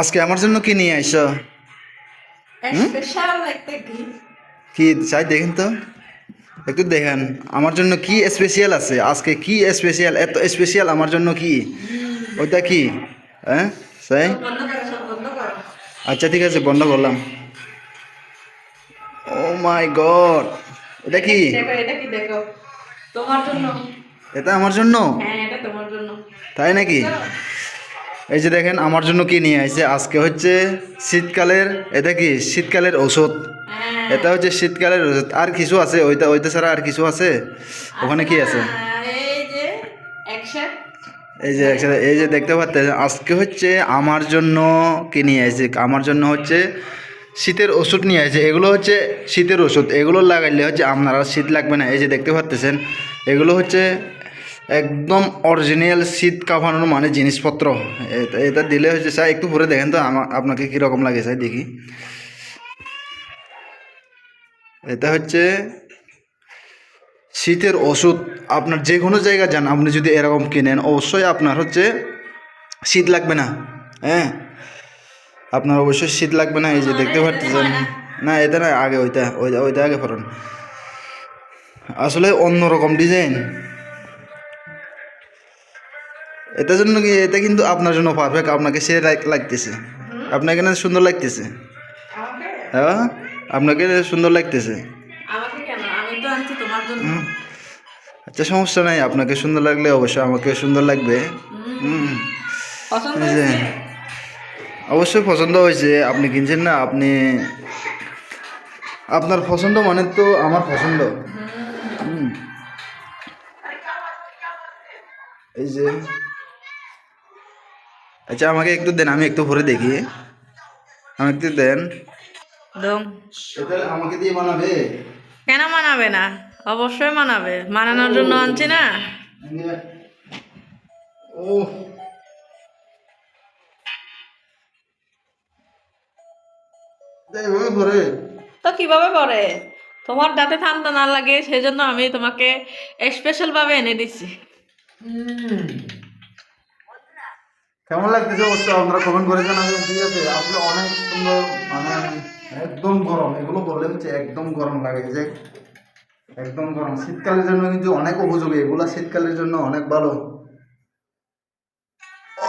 আজকে আমার জন্য কি নিয়ে আইসো? কি চাই দেখেন তো। একটু দেখেন আমার জন্য কি স্পেশাল আছে? আজকে কি স্পেশাল এত স্পেশাল আমার জন্য কি? ওইটা কি? হ্যাঁ আচ্ছা ঠিক আছে বন্ধ করলাম। ও মাই গড এটা কি? এটা আমার জন্য? হ্যাঁ জন্য। তাই নাকি? এই যে দেখেন, আমার জন্য কি নিয়ে আসছে আজকে হচ্ছে শীতকালের এটা কি শীতকালের হ্যাঁ এটা হচ্ছে শীতকালের ওষুধ আর কিছু আছে? ওইটা ওইটা ছাড়া আর কিছু আছে? ওখানে কি আছে? এই যে একসাথে, এই যে দেখতে পাচ্ছেন, আজকে হচ্ছে আমার জন্য কি নিয়ে আসছে আমার জন্য হচ্ছে শীতের ওষুধ নিয়ে আসছে এগুলো হচ্ছে শীতের ওষুধ এগুলো লাগাইলে হচ্ছে আপনারা শীত লাগবে না। এই যে দেখতে পাচ্ছেন, এগুলো হচ্ছে একদম অরিজিনাল শীত কাঁপানোর মানে জিনিসপত্র। এটা- দিলে হচ্ছে স্যার, একটু পরে দেখেন তো আমার আপনাকে কীরকম লাগে, স্যার, দেখি। এটা হচ্ছে শীতের ওষুধ। আপনার যে কোনো জায়গা যান, আপনি যদি এরকম কিনেন, অবশ্যই আপনার হচ্ছে শীত লাগবে না হ্যাঁ? আপনার অবশ্যই শীত লাগবে না, এই যে দেখতে পাচ্ছেন। না, এটা না, আগে ওইটা ওইটা ওইটা আগে ফরন আসলে অন্যরকম ডিজাইন এটার জন্য কি এটা কিন্তু আপনার জন্য পারফেক্ট আপনাকে সে লাগ- লাগতেছে। আপনাকে না সুন্দর লাগতেছে? হ্যাঁ? আপনাকে সুন্দর লাগতেছে। আচ্ছা সমস্যা নাই আপনাকে সুন্দর লাগলে অবশ্যই আমাকে সুন্দর লাগবে। অবশ্যই পছন্দ হয়েছে আপনি কিনছেন না আপনি আপনার পছন্দ মানে তো আমার পছন্দ। হুম। এই যে আচ্ছা আমাকে একটু দেন আমি একটু ভরে দেখি। আমি একটু দেন। দম। এটা আমাকে দিয়ে বানাবে? কেন মানাবে না? অবশ্যই মানাবে। মানানোর জন্য আনছি না? ও তো কীভাবে পরে তোমার যাতে ঠান্ডা না লাগে সেই জন্য আমি তোমাকে স্পেশাল ভাবে এনে দিচ্ছি। কেমন লাগতেছে অবশ্য আপনারা কমেন্ট করে জানাবেন ঠিক আছে আপনি অনেক সুন্দর মানে একদম গরম এগুলো বললে হচ্ছে একদম গরম লাগে যে একদম গরম শীতকালের জন্য কিন্তু অনেক উপযোগী এগুলো শীতকালের জন্য অনেক ভালো ও